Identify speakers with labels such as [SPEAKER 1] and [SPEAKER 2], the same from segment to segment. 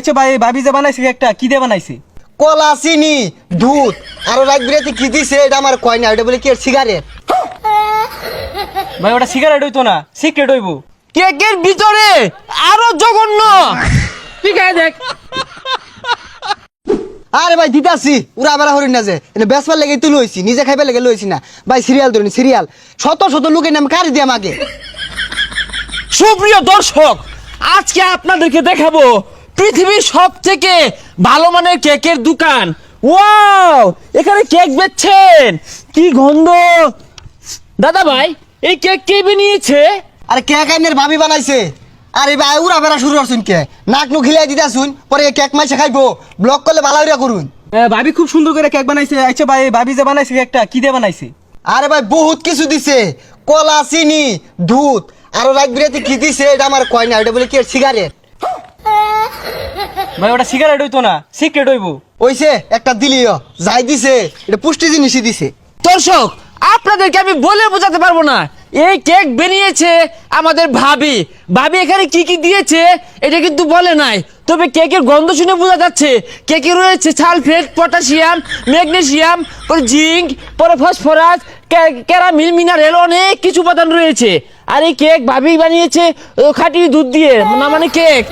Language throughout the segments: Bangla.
[SPEAKER 1] আচ্ছা ভাই ভাবি যে বানাইছে একটা কি দিয়ে বানাইছে?
[SPEAKER 2] কলা চিনি দুধ আরও রাত বিরাতে কি দিছে এটা আমার কয় না এটা বলে কি সিগারেট
[SPEAKER 1] ভাই ওটা সিগারেট হইতো না সিক্রেট হইবো।
[SPEAKER 3] কেকের ভিতরে আরও জঘন্য। ঠিক আছে দেখ।
[SPEAKER 2] আরে ভাই দিতাছি উড়া বেড়া হরিণ না যে এনে বেসবার লেগে তুই লইছি নিজে খাইবার লেগে লইছি না। ভাই সিরিয়াল ধরুন সিরিয়াল শত শত লোকের নাম কারি দিয়াম আগে
[SPEAKER 3] সুপ্রিয় দর্শক আজকে আপনাদেরকে দেখাবো পৃথিবীর সব থেকে ভালো মানের কেকের দোকান। ওয়াও! এখানে কেক বেচছেন। কি গন্ধ! দাদা ভাই এই কেক কে বানিয়েছে?
[SPEAKER 2] আরে কেক আইনের ভাবি বানাইছে। আরে ভাই উড়া বেড়া শুরু করছুন কে? নাক নু খিলাই দিতা শুন পরে এই কেক মাইসে খাইবো। ব্লক করলে ভালো হইরা করুন।
[SPEAKER 1] এ, ভাবি খুব সুন্দর করে কেক বানাইছে। আচ্ছা ভাই ভাবি যে বানাইছে একটা কি দিয়ে বানাইছে?
[SPEAKER 2] আরে ভাই বহুত কিছু দিছে। কলা চিনি দুধ। আরও রাত বিরাতে কি দিছে এটা আমার কয় না এটা বলে কি সিগারেট
[SPEAKER 1] ভাই ওটা সিগারেট হইতো না হইবো।
[SPEAKER 2] ওইছে, একটা দিলিও, যাই দিছে, এটা পুষ্টি জিনিসই দিছে।
[SPEAKER 3] দর্শক, আপনাদেরকে আমি বলে বোঝাতে পারব না, এই কেক বানিয়েছে আমাদের ভাবি। ভাবি এখানে কি কি দিয়েছে, এটা কিন্তু বলে নাই। তবে কেকের গন্ধ শুনে বোঝা যাচ্ছে, কেকে রয়েছে সালফেট পটাশিয়াম ম্যাগনেসিয়াম পরে জিঙ্ক, পরে ফসফরাস ক্যারামিল মিনারেল অনেক কিছু উপাদান রয়েছে। আর এই কেক ভাবি বানিয়েছে ও, খাঁটি দুধ দিয়ে। না মানে কেক।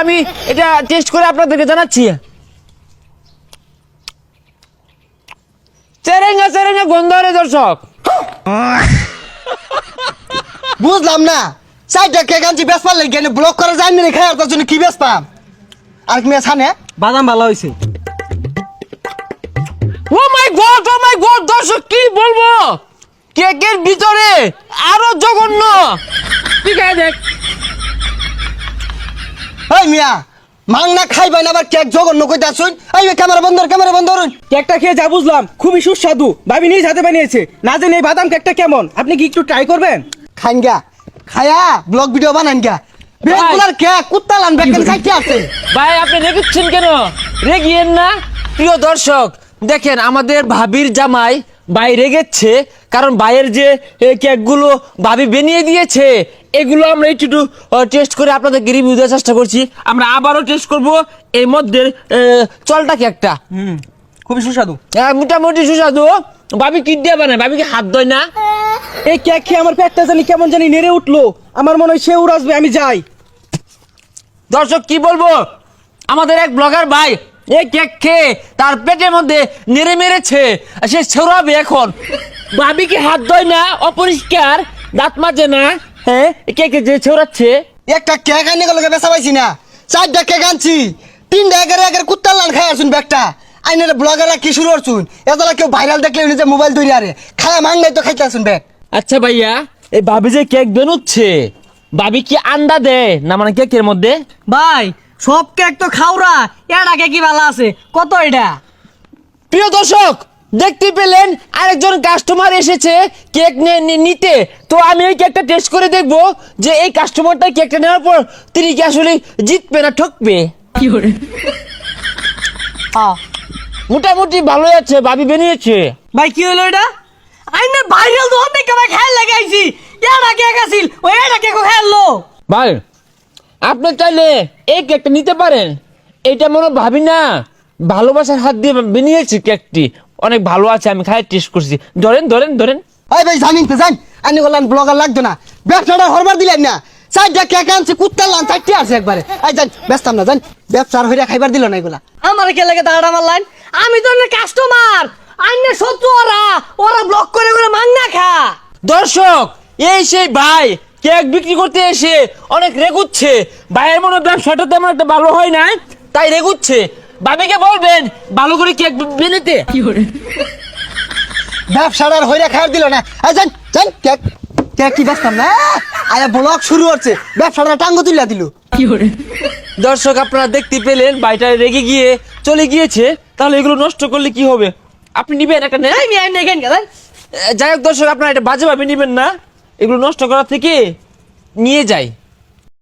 [SPEAKER 3] আমি এটা টেস্ট করে আপনাদেরকে জানাচ্ছি। চেরেঙ্গা চেরেঙ্গা গন্ধ রে দর্শক।
[SPEAKER 2] বুঝলাম না। চারটা কেক আনছি বেসপার লেগে ব্লক করা যায় না আর তার জন্য কি বেসপাম আর কি মেয়ে
[SPEAKER 1] বাদাম ভালো হইছে।
[SPEAKER 3] ও মাই গড ও মাই দর্শক কি বলব? কেকের ভিতরে আরও জঘন্য। ঠিক আছে দেখ।
[SPEAKER 2] এই মিয়া মাংনা খাইবেন আবার কেক জঘন্য কইতে আসুন এই ক্যামেরা বন্ধ ক্যামেরা বন্ধ করুন
[SPEAKER 1] কেকটা খেয়ে যা বুঝলাম খুবই সুস্বাদু। ভাবি নিজ হাতে বানিয়েছে। না জানি এই বাদাম কেকটা কেমন? আপনি কি একটু ট্রাই করবেন?
[SPEAKER 2] খাইন গা খায়া ব্লগ ভিডিও বানান গা বেগুলার কেক কুত্তা লান বেকেন খাইতে আছে।
[SPEAKER 3] ভাই আপনি রেগুচ্ছেন কেন? রেগিয়েন না। প্রিয় দর্শক দেখেন আমাদের ভাবির জামাই বাইরে গেছে কারণ বাইরের যে কেকগুলো ভাবি বানিয়ে দিয়েছে এগুলো আমরা একটু টেস্ট করে আপনাদেরকে রিভিউ দেওয়ার চেষ্টা করছি। আমরা আবারও টেস্ট করব এর মধ্যে চলটা কেকটা।
[SPEAKER 1] হুম খুবই সুস্বাদু।
[SPEAKER 3] হ্যাঁ, মোটামুটি সুস্বাদু। ভাবি কি দিয়ে বানায়? ভাবি কি হাত ধয় না।
[SPEAKER 1] এই কেক খেয়ে আমার পেটটা জানি কেমন জানি নেড়ে উঠল। আমার মনে হয় সে উড়াসবে আমি যাই।
[SPEAKER 3] দর্শক কি বলব? আমাদের এক ব্লগার ভাই এই কেক খেয়ে তার পেটের মধ্যে নেড়ে মেরেছে। আর সে ছড়াবে এখন। ভাবি কি হাত ধয় না অপরিষ্কার। দাঁত মাজে না। হ্যাঁ কেকে যে ছড়াচ্ছে।
[SPEAKER 2] একটা কেক আইনে গেলে বেচা পাইছি না। চারটা কেক আনছি। তিনটা এগারো এগারো কুত্তা লান খাই আসুন ব্যাগটা। আইনের ব্লগাররা কি শুরু করছুন? এতলা কেউ ভাইরাল দেখলে নিজে মোবাইল ধরে আরে খায়া মাংনাই তো খাইতে আসুন ব্যাগ।
[SPEAKER 3] আচ্ছা ভাইয়া এই ভাবি যে কেক বেনুচ্ছে ভাবি কি আন্ডা দেয় না মানে কেকের মধ্যে?
[SPEAKER 4] ভাই সব কেক তো খাওরা। এটা কেক কি ভালো আছে? কত এটা?
[SPEAKER 3] প্রিয় দর্শক দেখতে পেলেন আরেকজন কাস্টমার এসেছে কেক নে- নিতে। তো আমি এই কেকটা টেস্ট করে দেখব যে এই কাস্টমারটা কেকটা নেওয়ার পর তিনি কি আসলে জিতবে না ঠকবে।
[SPEAKER 4] কি আহ,
[SPEAKER 3] মোটামুটি ভালো আছে ভাবি বেরিয়েছে।
[SPEAKER 4] ভাই কি হলো এটা? আইনে ভাইরাল তো অনেক খেয়াল লাগাইছি এটা কেক আছিল ওই এটা কেক খেললো
[SPEAKER 3] ভাই আপনি চাইলে এই কেকটা নিতে পারেন। এটা মনে ভাবি না ভালোবাসার হাত দিয়ে বানিয়েছে কেকটি অনেক ভালো আছে আমি খাই টেস্ট করছি। ধরেন ধরেন ধরেন।
[SPEAKER 2] এই ভাই জানিন তো জান আমি বললাম ব্লগার লাগতো না। ব্যবসাটা হরবার দিলেন না। চারটা কেক আনছি কুত্তা লান চারটে আছে একবারে। এই জান ব্যস্তাম না জান। ব্যবসার হইরা খাইবার দিল না এগুলা।
[SPEAKER 4] আমার কে লাগে দাঁড়া মারলাইন আমি তো কাস্টমার আইনে শত্রু ওরা। ওরা ব্লক করে করে মাংনা খা।
[SPEAKER 3] দর্শক এই সেই ভাই কেক বিক্রি করতে এসে অনেক রেগুচ্ছে। ভাইয়ের মনে হয় ব্যবসাটা তেমন একটা ভালো হয় না তাই রেগুচ্ছে। ভাবিকে বলবেন ভালো করে কেক বেনেতে
[SPEAKER 2] ব্যবসাটার হইরা খাইবার দিল না। এই জান জান কেক কেক কি ব্যস্তাম না? আয়া ব্লগ শুরু হচ্ছে। ব্যবসাটা টাঙ্গ তুলিয়া দিল। কি করে?
[SPEAKER 3] দর্শক আপনারা দেখতে পেলেন ভাইটা রেগে গিয়ে চলে গিয়েছে। তাহলে এগুলো নষ্ট করলে কি হবে? আপনি নিবেন একটা যাই হোক দর্শক আপনারা এটা বাজেভাবে নিবেন না। এগুলো নষ্ট করা থেকে নিয়ে যাই।